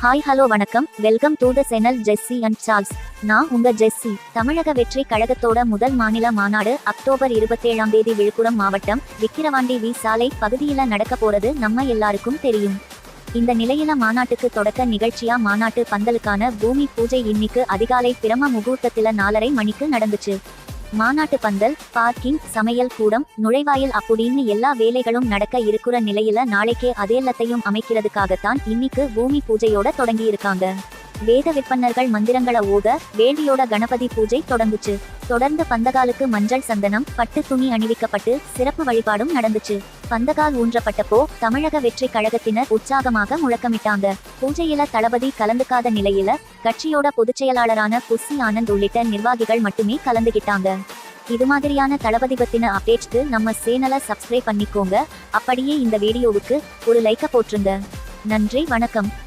Hi hello வணக்கம். Welcome to the channel Jessie and Charles நான் உங்க ஜெஸ்ஸி தமிழக வெற்றி கழகத்தோட முதல் மாநில மாநாடு அக்டோபர் இருபத்தேழாம் தேதி விழுப்புரம் மாவட்டம் விக்கிரவாண்டி வி சாலை பகுதியில நடக்க போறது நம்ம எல்லாருக்கும் தெரியும். இந்த நிலையில மாநாட்டுக்கு தொடக்க நிகழ்ச்சியா மாநாட்டு பந்தலுக்கான பூமி பூஜை இன்னிக்கு அதிகாலை பிரம முகூர்த்தத்தில நாலரை மணிக்கு நடந்துச்சு. மாநாட்டு பந்தல் பார்க்கிங் சமையல் கூடம் நுழைவாயில் அப்படின்னு எல்லா வேலைகளும் நடக்க இருக்கிற நிலையில நாளைக்கே அதேல்லத்தையும் அமைக்கிறதுக்காகத்தான் இன்னிக்கு பூமி பூஜையோட தொடங்கி இருக்காங்க வேத விற்பன்னர்கள் மந்திரங்கள ஓத வேண்டியோட கணபதி பூஜை தொடங்குச்சு. தொடர்ந்து பந்தகாலுக்கு மஞ்சள் சந்தனம் பட்டு துணி அணிவிக்கப்பட்டு சிறப்பு வழிபாடும் நடந்துச்சு. பந்தகால் ஊன்றப்பட்டப்போ தமிழக வெற்றி கழகத்தினர் உற்சாகமாக முழக்கமிட்டாங்க. பூஜையில தளபதி கலந்துக்காத நிலையில கட்சியோட பொதுச் செயலாளரான புஸ்ஸி ஆனந்த் உள்ளிட்ட நிர்வாகிகள் மட்டுமே கலந்துகிட்டாங்க. இது மாதிரியான தளபதி பத்தின அப்டேட்ஸ்க்கு நம்ம சேனலை சப்ஸ்கிரைப் பண்ணிக்கோங்க. அப்படியே இந்த வீடியோவுக்கு ஒரு லைக்க போட்டுருங்க. நன்றி வணக்கம்.